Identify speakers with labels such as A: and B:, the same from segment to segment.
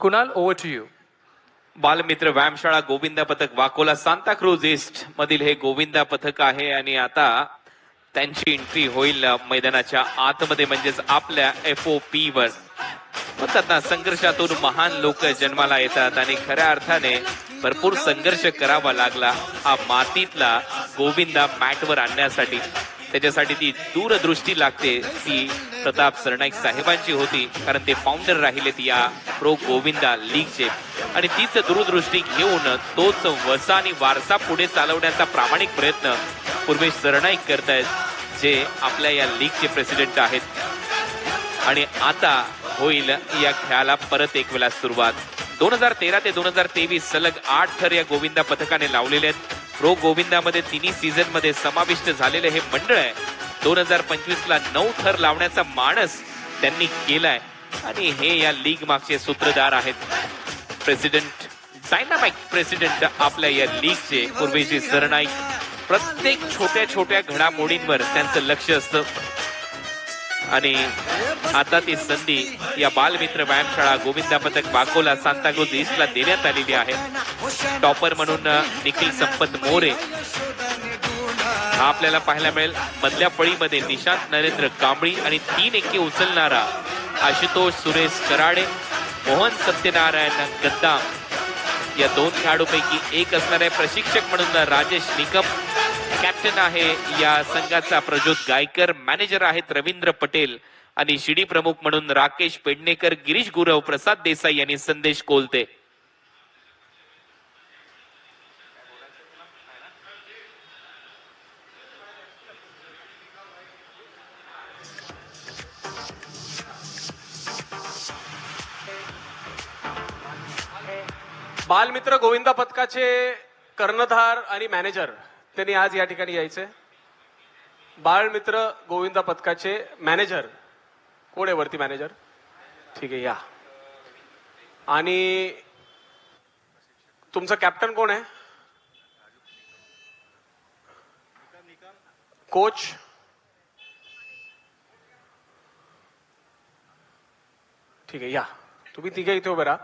A: Kunal over to you
B: Balmitra Vyayamshala Govinda Pathak Vakola Santacruz east मधील हे गोविंदा पथक आहे आणि आता त्यांची एंट्री होईल मैदानाच्या आतमध्ये म्हणजेच आपल्या एफ ओ पी वर. म्हणतात ना संघर्षातून महान लोक जन्माला येतात आणि खऱ्या अर्थाने भरपूर संघर्ष करावा लागला हा मातीतला गोविंदा मॅटवर आणण्यासाठी. त्याच्यासाठी ती दूरदृष्टी लागते ती प्रताप सरनाईक साहेबांची होती कारण ते फाउंडर राहिलेत या प्रो गोविंदा लीगचे आणि तीच दूरदृष्टी घेऊन तोच वसा आणि वारसा पुढे चालवण्याचा प्रामाणिक प्रयत्न पूर्वेश सरनाईक करतायत जे आपल्या या लीगचे प्रेसिडेंट आहेत. आणि आता होईल या खेळाला परत एक वेळा सुरुवात. दोन हजार तेरा ते दोन हजार तेवीस सलग आठ थर या गोविंदा पथकाने लावलेले आहेत. प्रो गोविंदामध्ये तिन्ही सीझनमध्ये समाविष्ट झालेले हे मंडळ आहे. दोन हजार पंचवीस ला नऊ थर लावण्याचा मानस त्यांनी केलाय. आणि हे या लीग मागचे सूत्रधार आहेत. प्रेसिडेंट डायनामाइक प्रेसिडेंट आपल्या या लीगचे पूर्वीची सरनाईक. प्रत्येक छोट्या छोट्या घडामोडींवर त्यांचं लक्ष असतं. आणि आता ती संधी या बालमित्र व्यायामशाळा गोविंदा पथक बाकोला सांताक्रूज ईस्टला देण्यात आलेली आहे. टॉपर म्हणून निखिल संपत मोरे. हा आपल्याला पाहायला मिळेल. मधल्या फळीमध्ये निशांत नरेंद्र कांबळी आणि तीन एके उचलणारा आशुतोष सुरेश कराडे मोहन सत्यनारायण गद्दाम या दोन खेळाडूपैकी एक असणारे प्रशिक्षक म्हणून राजेश निकम कॅप्टन आहे या संघाचा प्रज्योत गायकर मॅनेजर आहेत रवींद्र पटेल आणि शिडी प्रमुख म्हणून राकेश पेडणेकर गिरीश गुरव प्रसाद देसाई यांनी संदेश कोलते.
C: बालमित्र गोविंदा पथकाचे कर्णधार आणि मॅनेजर त्यांनी आज या ठिकाणी यायचे. बालमित्र गोविंदा पथकाचे मॅनेजर. कोण आहे वरती मॅनेजर? ठीक आहे या. आणि तुमचं कॅप्टन कोण आहे? कोच? ठीक आहे या. तुम्ही तिघे इथे उभे राहा.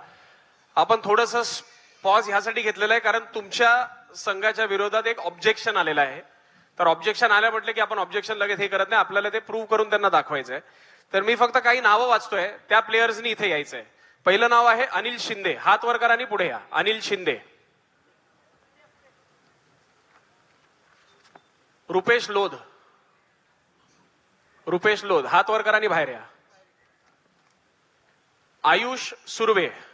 C: आपण थोडस पॉज ह्यासाठी घेतलेलं आहे कारण तुमच्या संघाच्या विरोधात एक ऑब्जेक्शन आलेलं आहे. तर ऑब्जेक्शन आल्या म्हटलं की आपण ऑब्जेक्शन लगेच हे करत नाही आपल्याला ते प्रूव्ह करून त्यांना दाखवायचंय. तर मी फक्त काही नावं वाचतोय त्या प्लेयर्सनी इथे यायचंय. पहिलं नाव आहे अनिल शिंदे. हात वर करा आणि पुढे या. अनिल शिंदे. रुपेश लोध. रुपेश लोध. हात वर करा आणि बाहेर या. आयुष सुर्वे.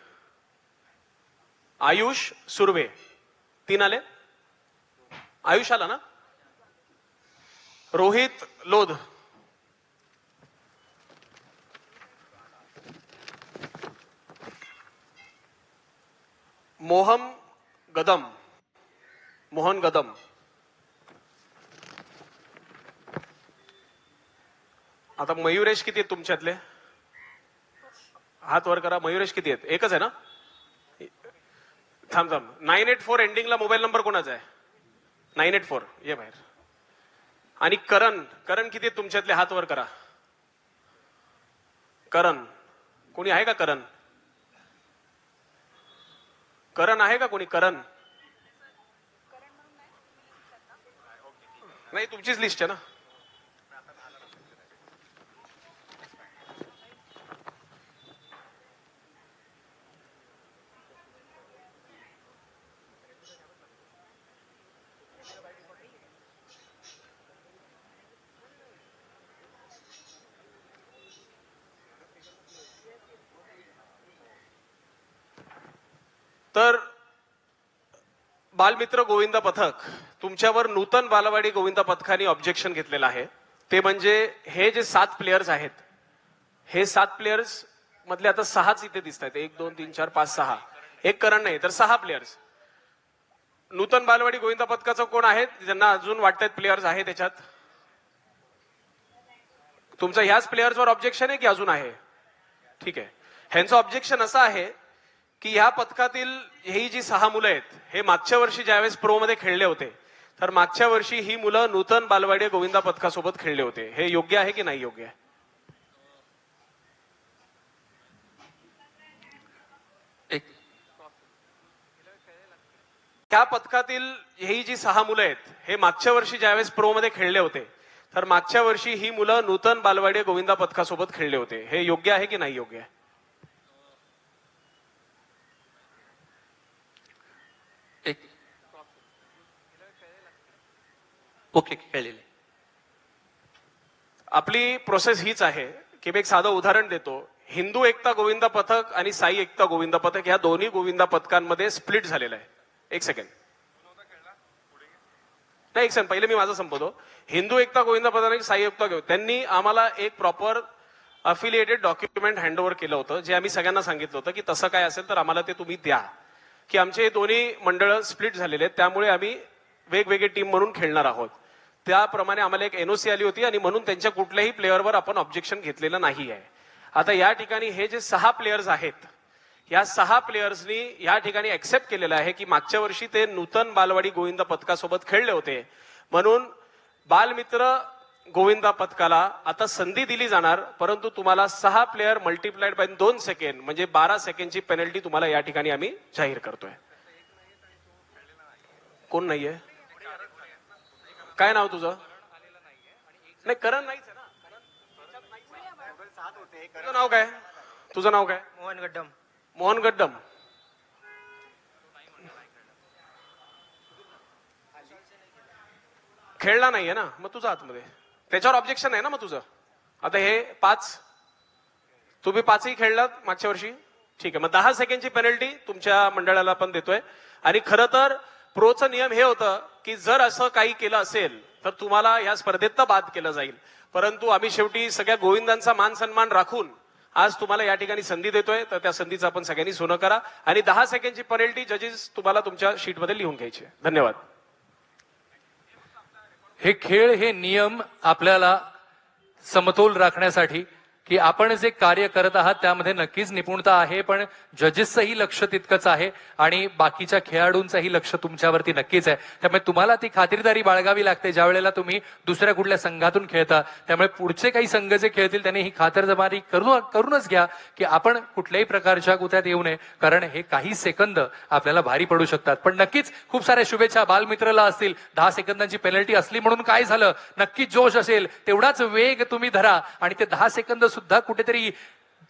C: आयुष सुर्वे. तीन आले? आयुष आला ना? रोहित लोध. मोहम गदम. मोहन गदम. आता मयुरेश किती आहेत तुमच्यातले? हात वर करा मयुरेश किती आहेत? एकच आहे ना? थांब थांब. नाईन एट फोर एंडिंगला मोबाईल नंबर कोणाचा आहे? Nine eight four. ये बाहेर. आणि करण करण किती तुमच्यातले? हात वर करा. करण. कोणी आहे का करण? करण आहे का कोणी? करण. नाही तुमचीच लिस्ट आहे ना? तर बालमित्र गोविंद पथक तुमच्यावर नूतन बालवाडी गोविंद पथकाने ऑब्जेक्शन घेतलेलं आहे. ते म्हणजे हे जे सात प्लेयर्स आहेत हे सात प्लेयर्स मधले आता सहाच इथे दिसत आहेत एक दोन तीन चार पाच सहा. एक करण नाही तर सहा प्लेयर्स नूतन बालवाडी गोविंद पथकाचं कोण आहेत ज्यांना अजून वाटतात प्लेयर्स आहे त्याच्यात. तुमचं ह्याच प्लेयर्सवर ऑब्जेक्शन आहे की अजून आहे? ठीक आहे. ह्यांचं ऑब्जेक्शन असं आहे की ह्या पथकातील ही जी सहा मुलं आहेत हे मागच्या वर्षी ज्यावेळेस प्रो मध्ये खेळले होते तर मागच्या वर्षी ही मुलं नूतन बालवाडी गोविंदा पथकासोबत खेळले होते. हे योग्य आहे की नाही योग्य आहे? त्या पथकातील ही जी सहा मुलं आहेत हे मागच्या वर्षी ज्यावेळेस प्रो मध्ये खेळले होते तर मागच्या वर्षी ही मुलं नूतन बालवाडी गोविंदा पथकासोबत खेळले होते. हे योग्य आहे की नाही योग्य आहे?
A: ओके खेळलेले
C: आपली प्रोसेस हीच आहे की मी एक साधं उदाहरण देतो. हिंदू एकता गोविंदा पथक आणि साई एकता गोविंदा पथक या दोन्ही गोविंदा पथकांमध्ये स्प्लिट झालेलं आहे. एक सेकंड नाही एक सेकंड पहिले मी माझं संपवतो. हिंदू एकता गोविंदा पथक आणि साई एकता गोविंदा त्यांनी आम्हाला एक प्रॉपर अफिलिएटेड डॉक्युमेंट हँडओव्हर केलं होतं जे आम्ही सगळ्यांना सांगितलं होतं की तसं काय असेल तर आम्हाला ते तुम्ही द्या. की आमचे हे दोन्ही मंडळ स्प्लिट झालेले आहेत त्यामुळे आम्ही वेगवेगळे टीम म्हणून खेळणार आहोत. त्याप्रमाणे आम्हाला एक एनओसी आली होती आणि म्हणून त्यांच्या कुठल्याही प्लेअरवर आपण ऑब्जेक्शन घेतलेलं नाही आहे. आता या ठिकाणी हे जे सहा प्लेयर्स आहेत या सहा प्लेयर्सनी या ठिकाणी ऍक्सेप्ट केलेलं आहे की मागच्या वर्षी ते नूतन बालवाडी गोविंदा पथकासोबत खेळले होते. म्हणून बालमित्र गोविंदा पथकाला आता संधी दिली जाणार परंतु तुम्हाला सहा प्लेयर मल्टिप्लाइड बाय दोन सेकंड म्हणजे बारा सेकंडची पेनल्टी तुम्हाला या ठिकाणी आम्ही जाहीर करतोय. कोण नाहीये? काय नाव तुझं? नाही करण नाहीच आहे ना? तुझं नाव काय? तुझं नाव काय?
D: मोहन गड्डम.
C: मोहन गड्डम. खेळला नाहीये ना? मग तुझं आतमध्ये. त्याच्यावर ऑब्जेक्शन आहे ना मग तुझं? आता हे पाच. तुम्ही पाचही खेळलात मागच्या वर्षी? ठीक आहे. मग दहा सेकंडची पेनल्टी तुमच्या मंडळाला पण देतोय. आणि खरं तर प्रोचं नियम हे होतं की जर असं काही केलं असेल तर तुम्हाला या स्पर्धेत बाद केलं जाईल. परंतु आम्ही शेवटी सगळ्या गोविंदांचा मान सन्मान राखून आज तुम्हाला या ठिकाणी संधी देतोय तर त्या संधीचं आपण सगळ्यांनी सोनं करा. आणि दहा सेकंडची पेनल्टी जजेस तुम्हाला तुमच्या शीटमध्ये लिहून घ्यायची धन्यवाद.
A: हे खेळ हे नियम आपल्याला समतोल राखण्यासाठी की आपण जे कार्य करत आहात त्यामध्ये नक्कीच निपुणता आहे पण जजेसचंही लक्ष तितकंच आहे आणि बाकीच्या खेळाडूंचंही लक्ष तुमच्यावरती नक्कीच आहे. त्यामुळे तुम्हाला ती खात्रीदारी बाळगावी लागते. ज्या वेळेला तुम्ही दुसऱ्या कुठल्या संघातून खेळता त्यामुळे पुढचे काही संघ जे खेळतील त्यांनी ही खातरजमारी करू करूनच घ्या की आपण कुठल्याही प्रकारच्या गुत्यात येऊ नये कारण हे काही सेकंद आपल्याला भारी पडू शकतात. पण नक्कीच खूप साऱ्या शुभेच्छा बालमित्रला असतील. दहा सेकंदांची पेनल्टी असली म्हणून काय झालं? नक्कीच जोश असेल. तेवढाच वेग तुम्ही धरा आणि ते दहा सेकंद सुद्धा कुठेतरी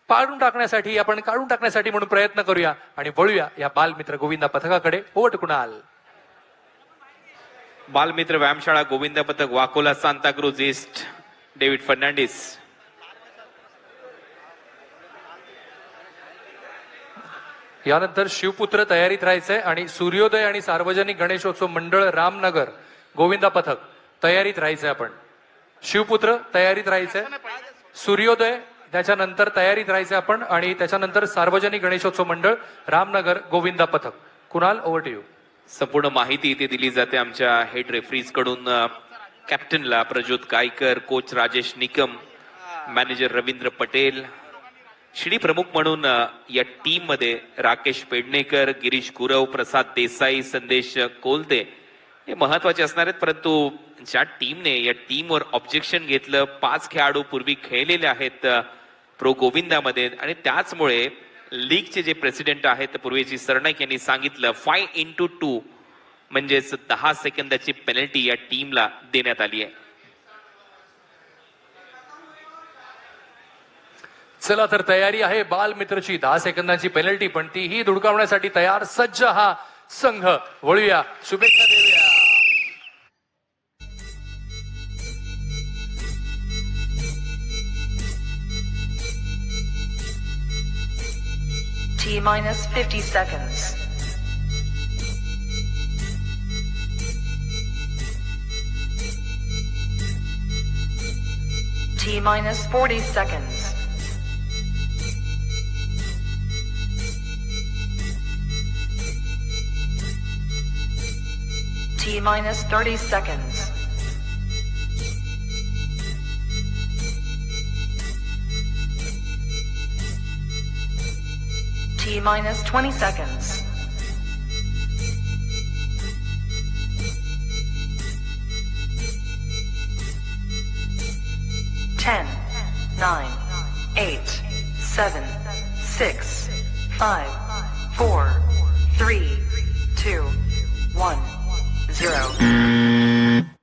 A: पाडून टाकण्यासाठी आपण काढून टाकण्यासाठी म्हणून प्रयत्न करूया आणि वळूया या बालमित्र गोविंदा पथकाकडे. ओट कुणाल?
B: बालमित्र व्यायामशाळा गोविंद पथक Vakola Santacruz east David Fernandes.
A: यानंतर शिवपुत्र तयारीत राहायचंय आणि सूर्योदय आणि सार्वजनिक गणेशोत्सव मंडळ रामनगर गोविंदा पथक तयारीत राहायचंय आपण. शिवपुत्र तयारीत राहायचंय. सूर्योदय त्याच्यानंतर तयारीत राहायचं आपण आणि त्याच्यानंतर सार्वजनिक गणेशोत्सव मंडळ रामनगर गोविंदा पथक. कुणाल ओव्हर टू यू
B: संपूर्ण माहिती इथे दिली जाते आमच्या हेड रेफरीजकडून. कॅप्टनला प्रज्योत गायकर कोच राजेश निकम मॅनेजर रवींद्र पटेल शिडी प्रमुख म्हणून या टीममध्ये राकेश पेडणेकर गिरीश गुरव प्रसाद देसाई संदेश कोलते हे महत्त्वाचे असणार आहेत परंतु ज्या टीमने या टीमवर ऑब्जेक्शन घेतलं पाच खेळाडू पूर्वी खेळलेले आहेत प्रो गोविंदामध्ये आणि त्याचमुळे लीगचे जे प्रेसिडेंट आहेत पूर्वीची सरनाईक यांनी सांगितलं फाय इंटू टू म्हणजेच दहा सेकंदाची पेनल्टी या टीमला देण्यात आली आहे.
A: चला तर तयारी आहे बालमित्रची दहा सेकंदाची पेनल्टी पण तीही धुडकावण्यासाठी तयार सज्ज हा संघ. वळूया. शुभेच्छा देऊया
E: T minus 50 seconds. T minus 40 seconds. T minus 30 seconds. Minus 20 seconds. Ten, nine, eight, seven, six, five, four, three, two, one, zero. Mm.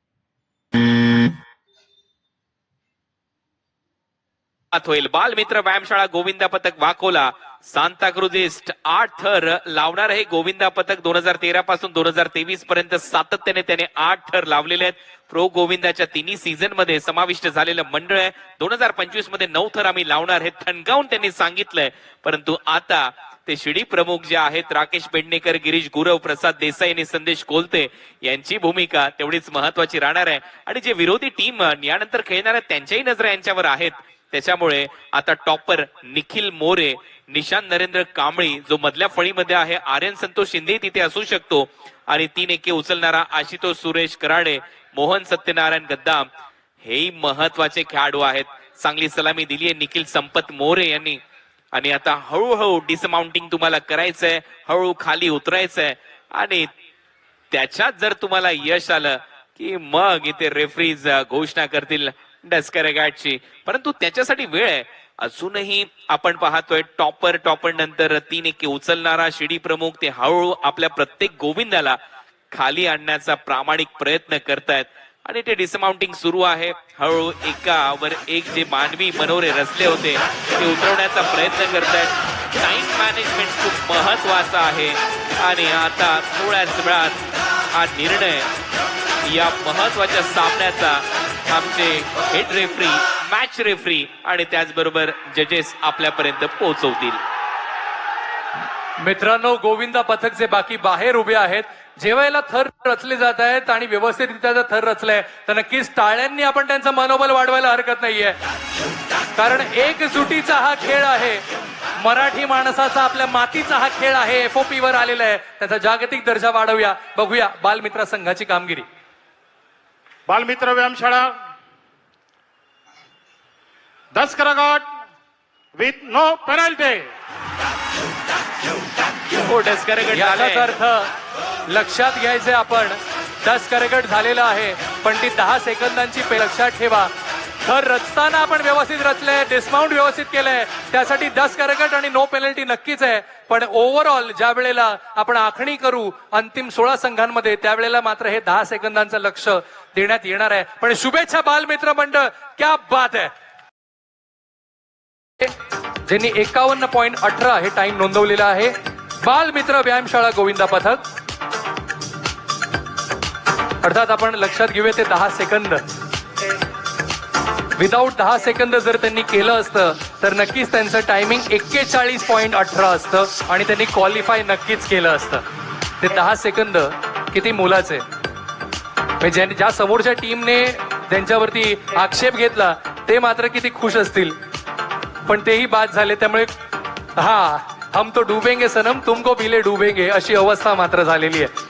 B: सुरुवात होईल. बालमित्र व्यायामशाळा गोविंदा पथक वाकोला. सांताक्रुझिस्ट आठ थर लावणार आहे. गोविंदा पथक दोन हजार तेरा पासून दोन हजार तेवीस पर्यंत सातत्याने त्याने आठ थर लावलेले आहेत. प्रो गोविंदाच्या तिन्ही सीझनमध्ये समाविष्ट झालेलं मंडळ आहे. दोन हजार पंचवीसमध्ये नऊ थर आम्ही लावणार हे ठणकावून त्यांनी सांगितलंय. परंतु आता ते शिडी प्रमुख जे आहेत राकेश पेडणेकर गिरीश गुरव प्रसाद देसाई आणि संदेश कोलते यांची भूमिका तेवढीच महत्वाची राहणार आहे. आणि जे विरोधी टीम यानंतर खेळणार आहेत त्यांच्याही नजरा यांच्यावर आहेत. त्याच्यामुळे आता टॉपर निखिल मोरे निशांत नरेंद्र कांबळी जो मधल्या फळीमध्ये आहे आर्यन संतोष शिंदे तिथे असू शकतो. आणि तीन एके उचलणारा आशितोष सुरेश कराडे मोहन सत्यनारायण गद्दाम हेही महत्त्वाचे खेळाडू आहेत. चांगली सलामी दिली आहे निखिल संपत मोरे यांनी. आणि आता हळूहळू डिसमाउंटिंग तुम्हाला करायचंय हळू खाली उतरायचंय. आणि त्याच्यात जर तुम्हाला यश आलं की मग इथे रेफरीज घोषणा करतील. डस्करेगॅटची परंतु त्याच्यासाठी वेळ आहे. अजूनही आपण पाहतोय टॉपर टॉपर नंतर तीन एक उचलणारा शिडी प्रमुख ते हळूहळू आपल्या प्रत्येक गोविंदाला खाली आणण्याचा प्रामाणिक प्रयत्न करतायत. आणि ते डिसमाउंटिंग सुरू आहे. हळूहळू एकावर एक जे मानवी मनोरे रचले होते ते उतरवण्याचा प्रयत्न करतायत. टाइम मॅनेजमेंट खूप महत्त्वाचा आहे. आणि आता थोड्याच वेळात हा निर्णय या महत्त्वाच्या सामन्याचा आमचे हेड रेफरी मॅच रेफरी आणि त्याचबरोबर जजेस आपल्यापर्यंत पोहोचवतील.
A: मित्रांनो गोविंदा पथक जे बाकी बाहेर उभे आहेत जेव्हा याला थर रचले जात आहेत आणि व्यवस्थितरित्या जर थर रचलाय तर नक्कीच टाळ्यांनी आपण त्यांचं मनोबल वाढवायला हरकत नाहीये. कारण एकजुटीचा हा खेळ आहे. मराठी माणसाचा आपल्या मातीचा हा खेळ आहे एफओपी वर आलेला आहे. त्याचा जागतिक दर्जा वाढवूया. बघूया बालमित्र संघाची कामगिरी.
D: बालमित्र व्यायामशाळा दस करगट विथ नो पेनल्टी
B: हो
A: याचाच. अर्थ लक्षात घ्यायचे आपण दस करगट झालेला आहे पण ती दहा सेकंदांची पे लक्षात ठेवा तर रचताना आपण व्यवस्थित रचले डिस्काउंट व्यवस्थित केलंय. त्यासाठी दस करकट आणि नो पेनल्टी नक्कीच आहे. पण ओव्हरऑल ज्या वेळेला आपण आखणी करू अंतिम सोळा संघांमध्ये त्यावेळेला मात्र हे दहा सेकंदांचं लक्ष देण्यात येणार आहे. पण शुभेच्छा बालमित्र मंडळ क्या बात आहे. ज्यांनी एकावन्न पॉईंट अठरा हे टाइम नोंदवलेला आहे बालमित्र व्यायामशाळा गोविंदा पथक. अर्थात आपण लक्षात घेऊया ते दहा सेकंद. विदाऊट दहा सेकंद जर त्यांनी केलं असतं तर नक्कीच त्यांचं टायमिंग एक्केचाळीस पॉईंट अठरा असतं आणि त्यांनी क्वालिफाय नक्कीच केलं असतं. ते दहा सेकंद किती मोलाचे. म्हणजे ज्या ज्या समोरच्या टीमने त्यांच्यावरती आक्षेप घेतला ते मात्र किती खुश असतील. पण तेही बाद झाले त्यामुळे हा हम तो डुबेंगे सनम तुमको भिले डुबेंगे अशी अवस्था मात्र झालेली आहे.